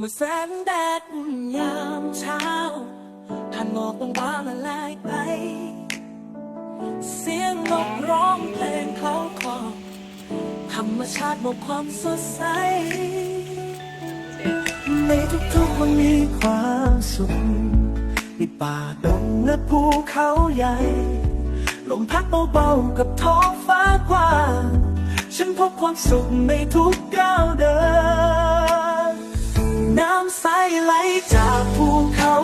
เมื่อแสงแดดยามเช้าท่านหมอกบางๆละลายไป เสียงนกร้องเพลงเขาคอธรรมชาติบอกความสดใส ในทุกๆวันมีความสุขมีป่าดงและภูเขาใหญ่ ลมพัดเบาๆกับท้องฟ้ากว้าง ฉันพบความสุขในทุกก้าวเดิน น้ำใสไหลจากภูเขา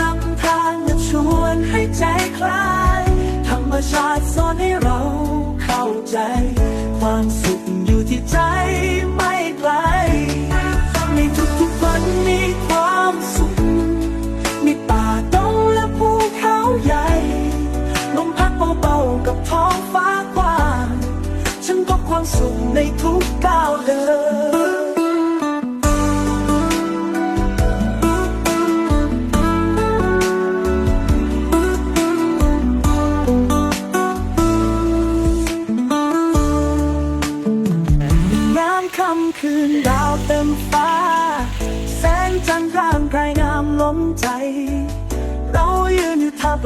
ลำธารจะชวนให้ใจคลาย ธรรมชาติสอนให้เราเข้าใจ ความสุขอยู่ที่ใจไม่ไกล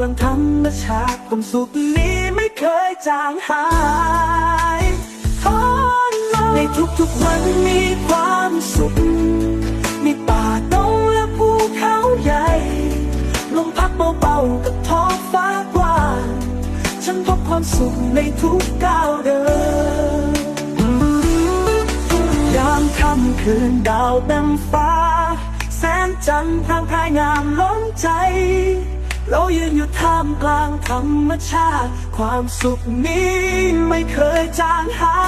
ลางธรรมชาติความสุขนี้ไม่เคยจางหายทอนมาในทุกๆวันมีความสุข มีป่าดงและภูเขาใหญ่ลมพัดเบาๆกับท้องฟ้ากว้างฉันพบความสุขในทุกก้าวเดินยามค่ำคืนดาวเต็มฟ้า แสงจันทร์พรางพรายงามล้นใจ เรายืนอยู่ท่ามกลางธรรมชาติ ความสุขนี้ไม่เคยจางหา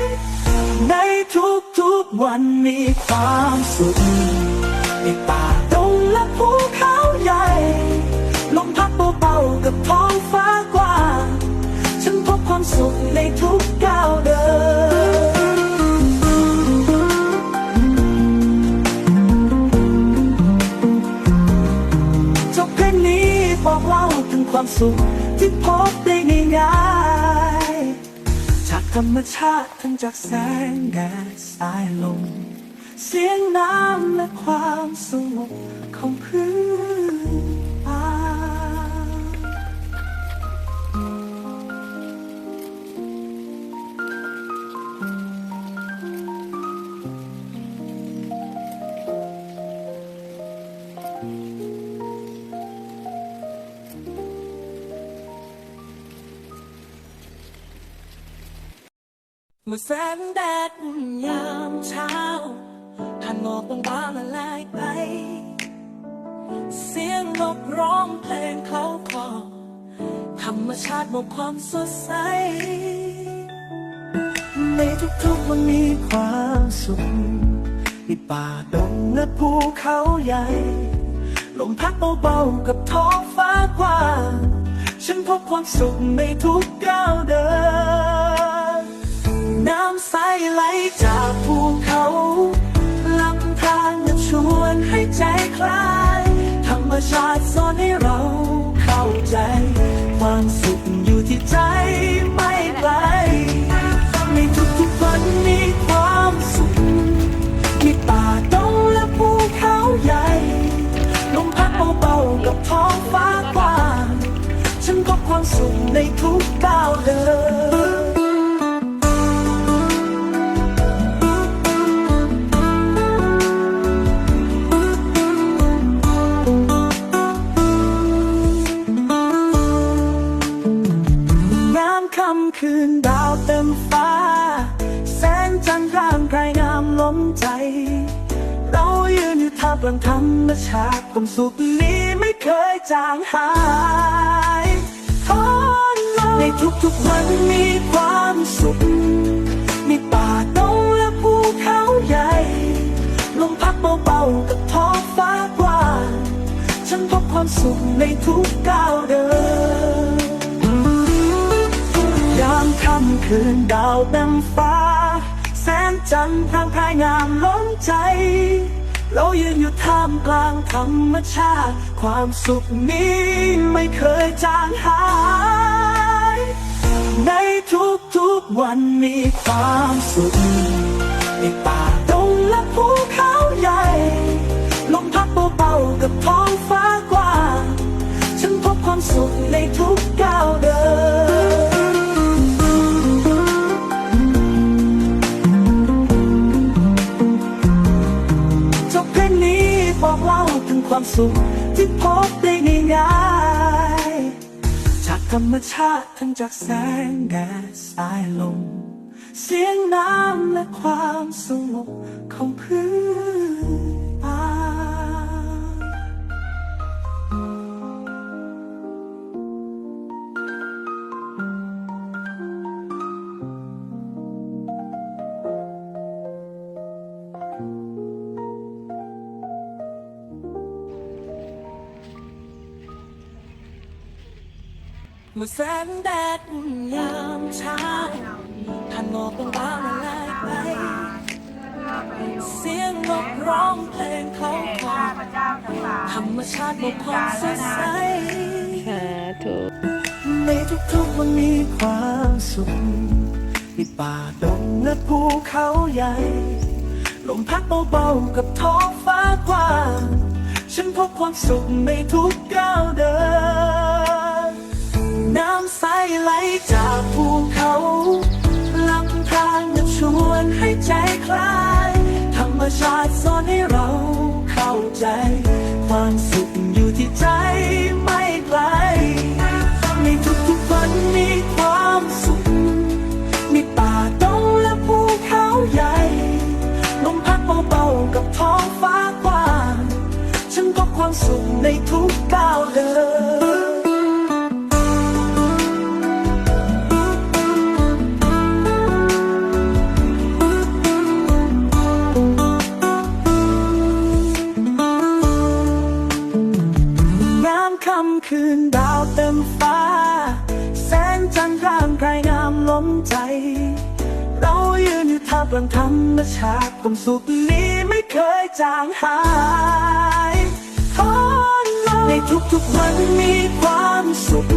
ย ในทุกๆวันมีความสุขมีป่าดงและภูเขาใหญ่ ลมพัดเบาๆกับท้องฟ้ากว้าง ฉันพบความสุขในทุกก้าวเดิน ความสุขที่พบได้ง่ายๆจากธรรมชาติทั้งจากแสงแดดสายลม เสียงน้ำและความสงบของพื้น มื่อแสงแดดยามเช้าท่านหมอกบางๆละลายไป เสียงนกร้องเพลงเขาคอธรรมชาติบอกความสดใส ในทุกๆวันมีความสุขมีป่าดงและภูเขาใหญ่ ลมพัดเบาๆกับท้องฟ้ากว้างฉันพบความสุขในทุกก้าวเดิน น้ำใสไหลจากภูเขาลำธารจะชวนให้ใจคลาย ธรรมชาติสอนให้เราเข้าใจ ความสุขอยู่ที่ใจไม่ไกลในทุกๆวันมีความสุข มีป่าดงและภูเขาใหญ่ลมพัดเบาๆกับท้องฟ้ากว้าง ฉันพบความสุขในทุกก้าวเดิน ทุกวันมีความสุข มีป่าดงและภูเขาใหญ่ ลมพัดเบาๆกับท้องฟ้ากว้าง ฉันพบความสุขในทุกก้าวเดิน ยามค่ำคืนดาวเต็มฟ้า แสงจันทร์พรางพรายงามล้นใจ เรายืนอยู่ท่ามกลางธรรมชาติ ความสุขนี้ไม่เคยจางหาย ในทุกๆวันมีความสุขในป่าดงและภูเขาใหญ่ลมพัดเบาๆกับท้องฟ้ากว้างฉันพบความสุขในทุกก้าวเดินจบเพลงนี้บอกเล่าถึงความสุขที่พบได้ในงาน ธรรมชาติทั้งจากแสงแดดสายลม เสียงน้ำและความสงบของพื้น มื่อแสงแดดอุ่นยามเช้าท่านหมอกบางๆละลายไป เสียงนกร้องเพลงเขาคลอธรรมชาติบกความสดใสสาธุในทุกๆวันมีความสุขมีป่าดงและภูเขาใหญ่ ลมพัดเบาๆกับท้องฟ้ากว้าง ฉันพบความสุขในทุกก้าวเดิน น้ำใสไหลจากภูเขาลำธารจะชวนให้ใจคลาย ธรรมชาติสอนให้เราเข้าใจ ความสุขอยู่ที่ใจไม่ไกลในทุกๆวันมีความสุข มีป่าดงและภูเขาใหญ่ลมพัดเบาๆกับท้องฟ้ากว้าง ฉันพบความสุขในทุกก้าวเดินำคืนดาวเต็มฟ้า แสงจันทร์ร่างกายงามล้นใจ เรายืนอยู่ท่ามกลางธรรมชาติความสุขนี้ไม่เคยจางหายทอนมาในทุกๆวันมีความสุข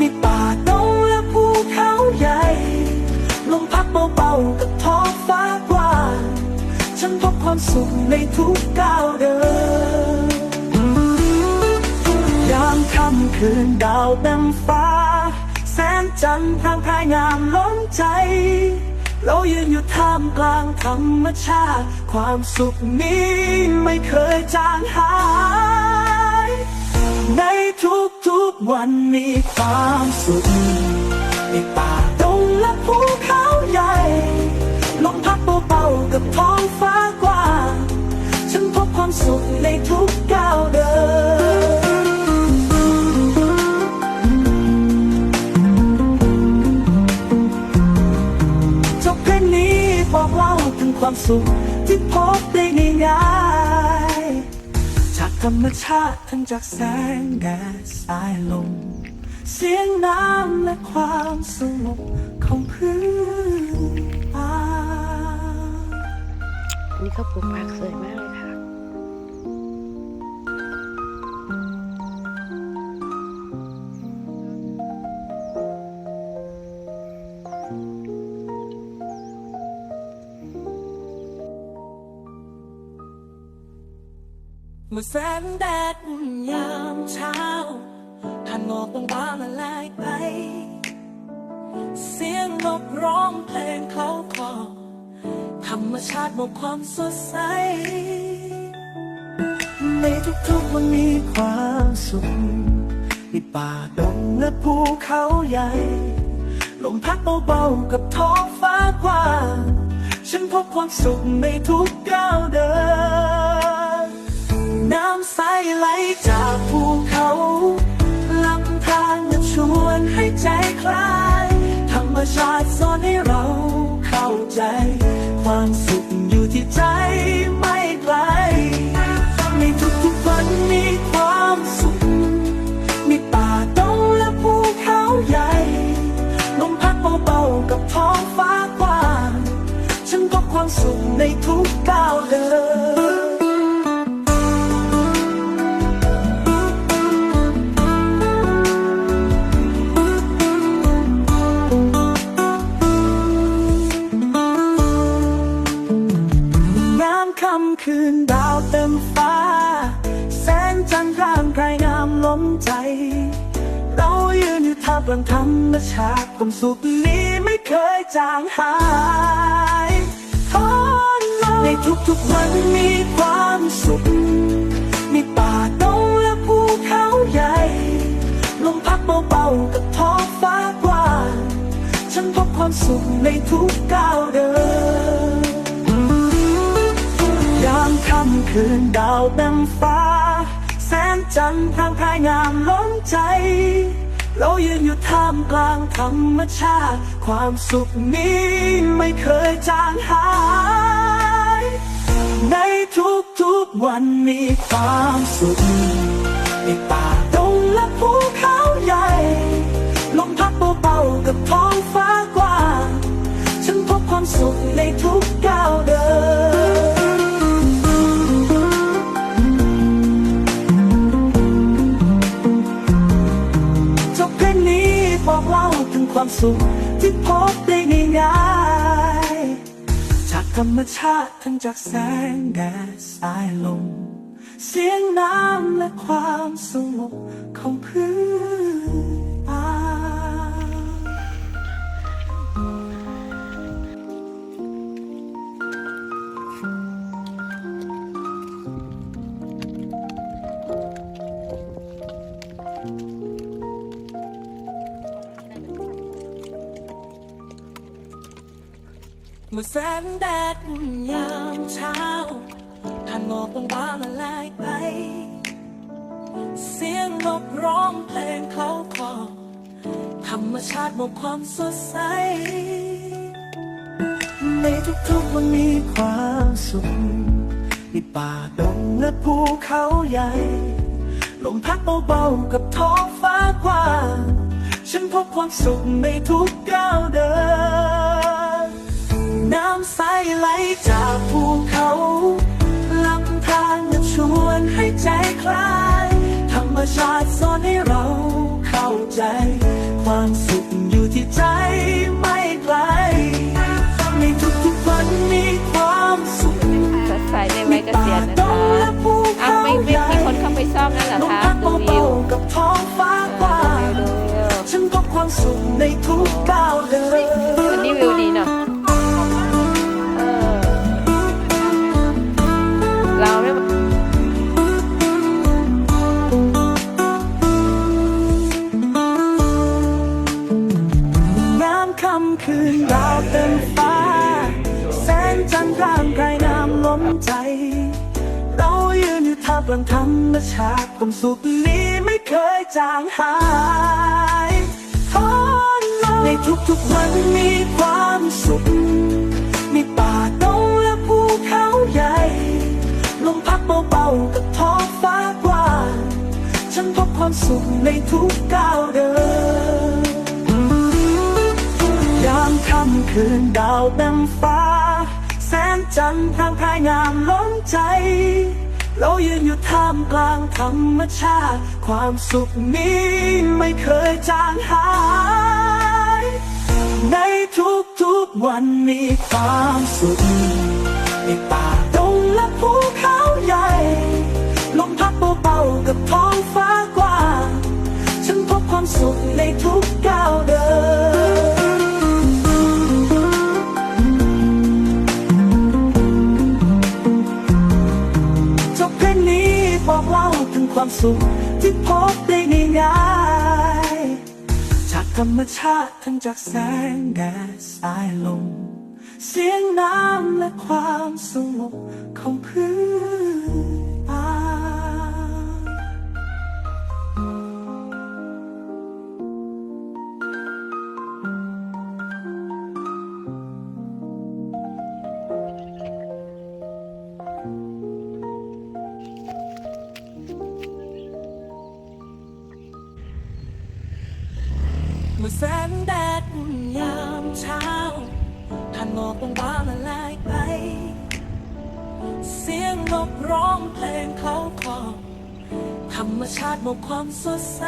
มีป่าดงและภูเขาใหญ่ ลมพัดเบาๆกับท้องฟ้ากว้าง ฉันพบความสุขในทุกก้าวเดิน ยามค่ำคืนดาวเต็มฟ้า แสงจันทร์พรางพรายงามล้นใจ เรายืนอยู่ท่ามกลางธรรมชาติ ความสุขนี้ไม่เคยจางหาย ในทุกๆวันมีความสุขในป่าดงและภูเขาใหญ่ลมพัดเบาๆกับท้องฟ้ากว้างฉันพบความสุขในทุกก้าวเดิน ความสุขที่พบได้ง่ายๆจากธรรมชาติทั้งจากแสงแดดสายลม เสียงน้ำและความสงบของพื้นป่าอันนี้เขาปลูกผักสวยมากเลย มื่อแสงแดดยามเช้าท่านหมอกบางๆละลายไป เสียงนกร้องเพลงเขาคอธรรมชาติบกความสดใส ในทุกๆวันมีความสุขมีป่าดงและภูเขาใหญ่ ลมพัดเบาๆกับท้องฟ้ากว้าง ฉันพบความสุขในทุกก้าวเดิน น้ำใสไหลจากภูเขาลำธารชวนให้ใจคลาย ธรรมชาติสอนให้เราเข้าใจ ความสุขอยู่ที่ใจไม่ไกล ในทุกๆวันมีความสุข มีป่าดงและภูเขาใหญ่ลมพัดเบาๆกับท้องฟ้ากว้าง ฉันพบความสุขในทุกก้าวเดิน นอยู่ท่ามกลางธรรมชาติความสุขนี้ไม่เคยจางหายทนมาในทุกๆวันมีความสุข มีป่าดงและภูเขาใหญ่ ลมพัดเบาๆกับท้องฟ้ากว้าง ฉันพบความสุขในทุกก้าวเดิน ยามค่ำคืนดาวเต็มฟ้า แสงจันทร์พรางพรายงามล้นใจ เรายืนอยู่ท่ามกลางธรรมชาติ ความสุขนี้ไม่เคยจางหาย ในทุกๆวันมีความสุขในป่าดงและภูเขาใหญ่ ลมพัดเบาๆกับท้องฟ้ากว้าง ฉันพบความสุขในทุกก้าวเดิน สุขที่พบได้ง่ายๆจากธรรมชาติทั้งจากแสงแดดสายลม เสียงน้ำและความสงบของพื้น สงแดดยามเช้าท่านหมอกบางๆละลายไป เสียงนกร้องเพลงเขาคอธรรมชาติมอบความสดใส ในทุกๆวันมีความสุขมีป่าดงและภูเขาใหญ่ ลมพัดเบาๆกับท้องฟ้ากว้าง ฉันพบความสุขในทุกก้าวเดิน น้ำใสไหลจากภูเขาลำธารจะชวนให้ใจคลาย ธรรมชาติสอนให้เราเข้าใจ ความสุขอยู่ที่ใจไม่ไกลในทุกๆวันมีความสุขสดใสในวัยเกษียณนะคะอ้าวไม่ไม่มีคนเข้าไปซ่อมนั่นเหรอลมคะพัดดูวิเบาวๆกับท้องฟ้ากว้างดูวิวฉันพบความสุขในทุกก้าวเดิน ความสุขนี้ไม่เคยจางหายทนมาในทุกๆวันมีความสุข มีป่าดงและภูเขาใหญ่ ลมพัดเบาๆกับท้องฟ้ากว้าง ฉันพบความสุขในทุกก้าวเดินยามค่ำคืนดาวเต็มฟ้า แสงจันทร์พรางพรายงามล้นใจ เรายืนอยู่ท่ามกลางธรรมชาติ ความสุขนี้ไม่เคยจางหาย ในทุกๆวันมีความสุขในป่าดงและภูเขาใหญ่ ลมพัดเบาๆกับท้องฟ้ากว้าง ฉันพบความสุขในทุกก้าวเดิน ความสุขที่พบได้ง่ายๆจากธรรมชาติทั้งจากแสงแดดสายลม เสียงน้ำและความสงบของพื้น สดใส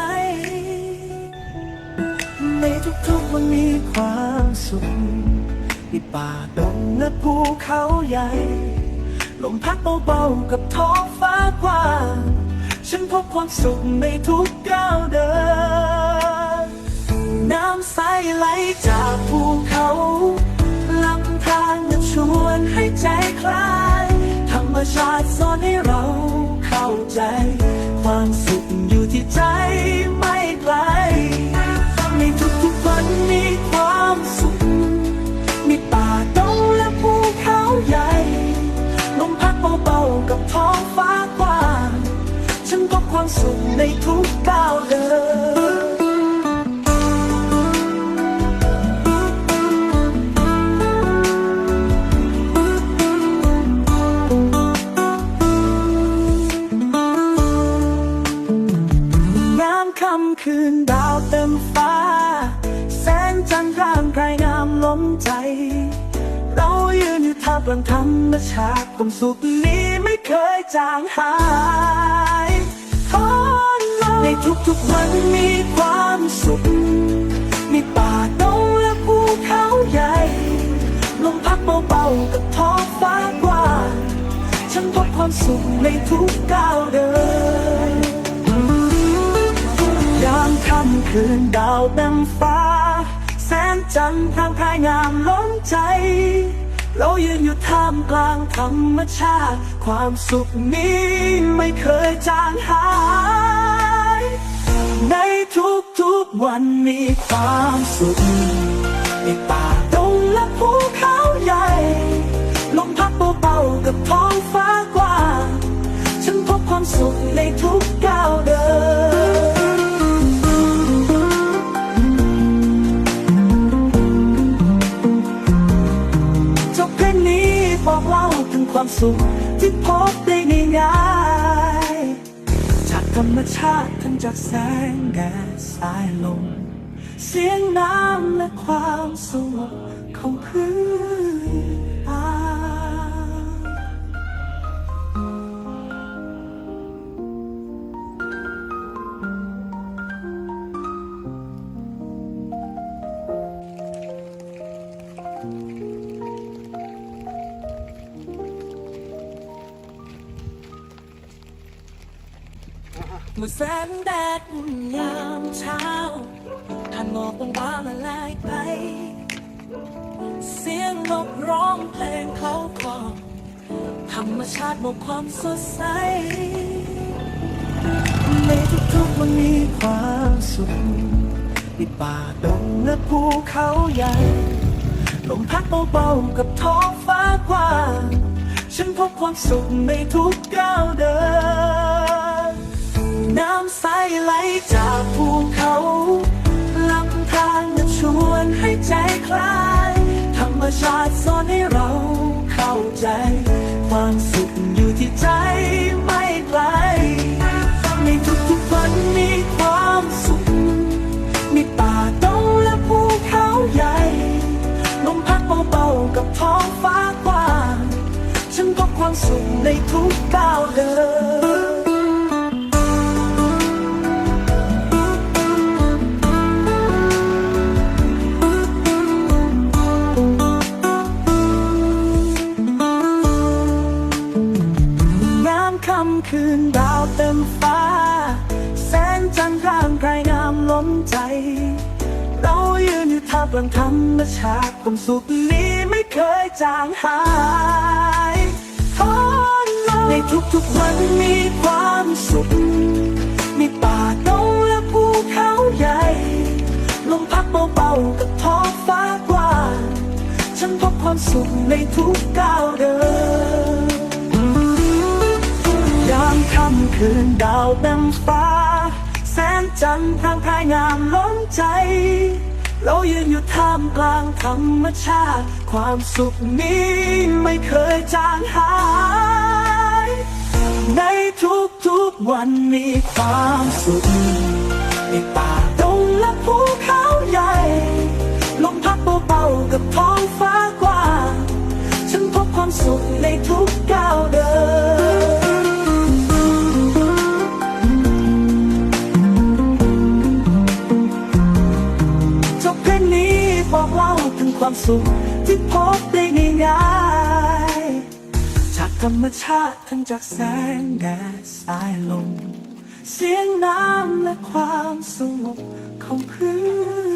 ในทุกๆวันมีความสุขมีป่าดงและภูเขาใหญ่ ลมพัดเบาๆกับท้องฟ้ากว้างฉันพบความสุขในทุกก้าวเดิน น้ำใสไหลจากภูเขาลำธารจะชวนให้ใจคลาย ธรรมชาติสอนให้เราเข้าใจ ความสุข ที่ใจไม่ไกลในทุกๆวันมีความสุข มีป่าดงและภูเขาใหญ่ลมพัดเบาๆกับท้องฟ้ากว้าง ฉันพบความสุขในทุกก้าวเดิน นอยู่ท่ามกลางธรรมชาติความสุขนี้ไม่เคยจางหายทอนมาในทุกๆวันมีความสุข มีป่าดงและภูเขาใหญ่ลมพัดเบาๆกับท้องฟ้ากว้างฉันพบความสุขในทุกก้าวเดินยามค่ำคืนดาวเต็มฟ้า แสงจันทร์พรางพรายงามล้นใจ เรายืนอยู่ท่ามกลางธรรมชาติ ความสุขนี้ไม่เคยจางหาย ในทุกๆวันมีความสุขในป่าดงและภูเขาใหญ่ลมพัดเบาๆกับท้องฟ้ากว้างฉันพบความสุขในทุกก้าวเดิน ความสุขที่พบได้ง่ายๆจากธรรมชาติทั้งจากแสงแดดสายลม เสียงน้ำและความสงบของพื้น เมื่อแสงแดดยามเช้าท่านหมอกบางๆละลายไป เสียงนกร้องเพลงเขาคลอธรรมชาติบอกความสดใส ในทุกๆวันมีความสุขมีป่าดงและภูเขาใหญ่ลมพัดเบาๆกับท้องฟ้ากว้าง ฉันพบความสุขในทุกก้าวเดิน น้ำใสไหลจากภูเขาลำธารจะชวนให้ใจคลาย ธรรมชาติสอนให้เราเข้าใจ ความสุขอยู่ที่ใจไม่ไกลในทุกๆวันมีความสุข มีป่าดงและภูเขาใหญ่ลมพัดเบาๆกับท้องฟ้ากว้าง ฉันพบความสุขในทุกก้าวเดิน นดาวเต็มฟ้า แสงจันทร์ร่างกายงามล้นใจ เรายืนอยู่ท่ามกลางธรรมชาติความสุขนี้ไม่เคยจางหายทอนในทุกๆวันมีความสุข มีป่าดงและภูเขาใหญ่ ลมพัดเบาๆกับท้องฟ้ากว้าง ฉันพบความสุขในทุกก้าวเดิน ยามค่ำคืนดาวเต็มฟ้า แสงจันทร์พรางพรายงามล้นใจ เรายืนอยู่ท่ามกลางธรรมชาติ ความสุขนี้ไม่เคยจางหาย ในทุกๆวันมีความสุขในป่าดงและภูเขาใหญ่ ลมพัดเบาๆกับท้องฟ้ากว้างฉันพบความสุขในทุก ความสุขที่พบได้ง่ายๆจากธรรมชาติทั้งจากแสงแดดสายลม เสียงน้ำและความสงบของพื้น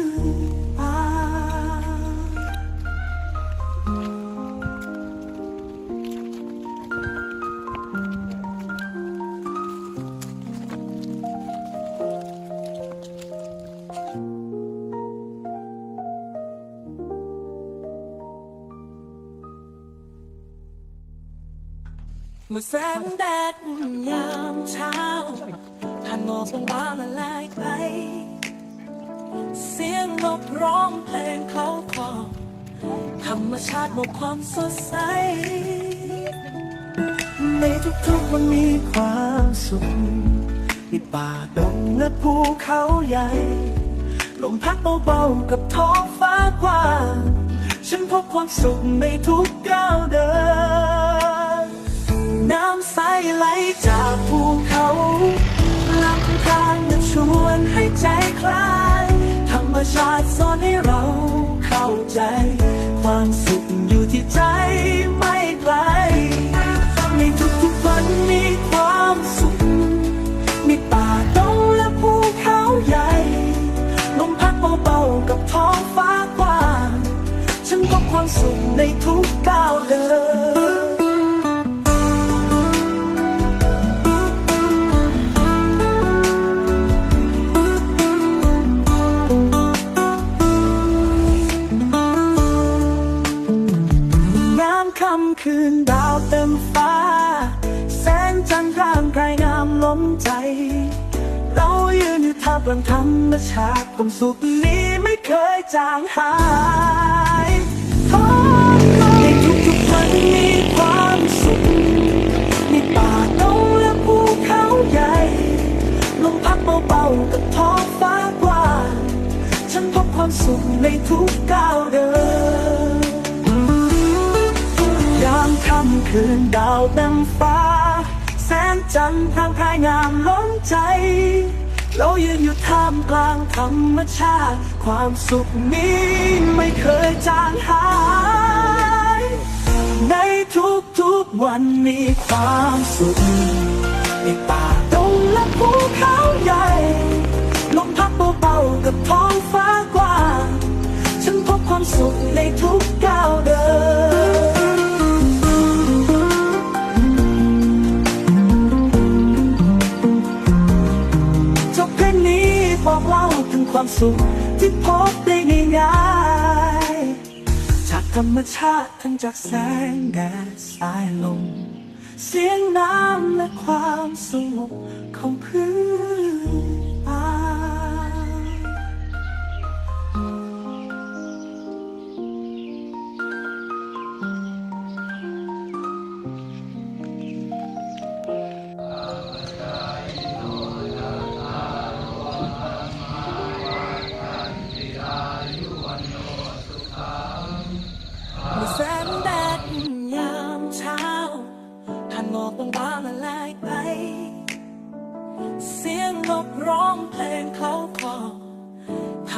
เมื่อแสงแดดยามเช้าท่านหมอกบางๆละลายไป เสียงนกร้องเพลงเขาคลอธรรมชาติบวกความสดใส ในทุกๆวันมีความสุขมีป่าดงและภูเขาใหญ่ ลมพัดเบาๆกับท้องฟ้ากว้าง ฉันพบความสุขในทุกก้าวเดิน น้ำใสไหลจากภูเขาลำธารมาชวนให้ใจคลาย ธรรมชาติสอนให้เราเข้าใจ ความสุขอยู่ที่ใจไม่ไกลในทุกๆวันมีความสุข มีป่าดงและภูเขาใหญ่ลมพัดเบาๆกับท้องฟ้ากว้าง ฉันพบความสุขในทุกก้าวเดิน ลางธรรมชาติความสุขนี้ไม่เคยจางหายในทุกๆวันมีความสุขมีป่าดงและภูเขาใหญ่ลมพัดเบาๆกับท้องฟ้ากว้างฉันพบความสุขในทุกก้าวเดินยามค่ำคืนดาวเต็มฟ้า แสงจันทร์พรางพรายงามล้นใจ เรายืนอยู่ท่ามกลางธรรมชาติ ความสุขนี้ไม่เคยจางหาย ในทุกๆวันมีความสุขมีป่าดงและภูเขาใหญ่ ลมพัดเบาๆกับท้องฟ้ากว้าง ฉันพบความสุขในทุกก้าวเดิน นี้บอกเล่าถึงความสุขที่พบได้ง่ายๆจากธรรมชาติทั้งจากแสงแดดสายลมเสียงน้ำและความสงบของพื้น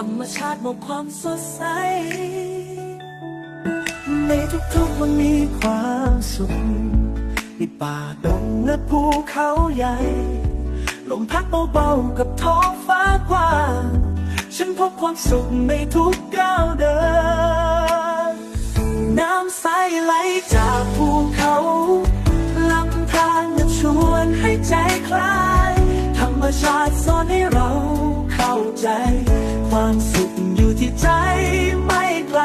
รรมชาติบวกความสดใส ในทุกๆวันมีความสุขมีป่าดงและภูเขาใหญ่ ลมพัดเบาๆกับท้องฟ้ากว้าง ฉันพบความสุขในทุกก้าวเดิน น้ำใสไหลจากภูเขาลำธารจะชวนให้ใจคลาย ธรรมชาติสอนให้เราาใจ ความสุขอยู่ที่ใจไม่ไกล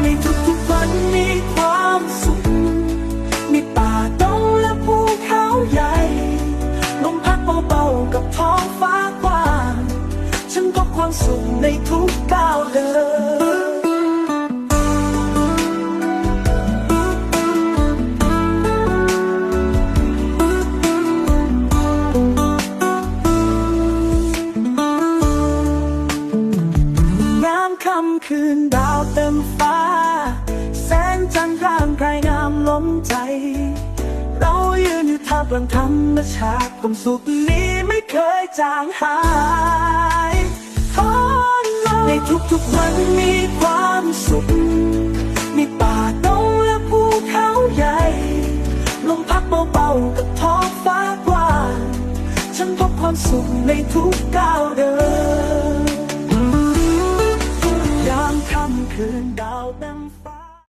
ในทุกๆวันมีความสุข มีป่าดงและภูเขาใหญ่ลมพัดเบาๆกับท้องฟ้ากว้าง ฉันพบความสุขในทุกก้าวเดิน ความสุขนี้ไม่เคยจางหายในทุกๆวันมีความสุข มีป่าดงและภูเขาใหญ่ ลมพัดเบาๆกับท้องฟ้ากว้างฉันพบความสุขในทุกก้าวเดินยามค่ำคืน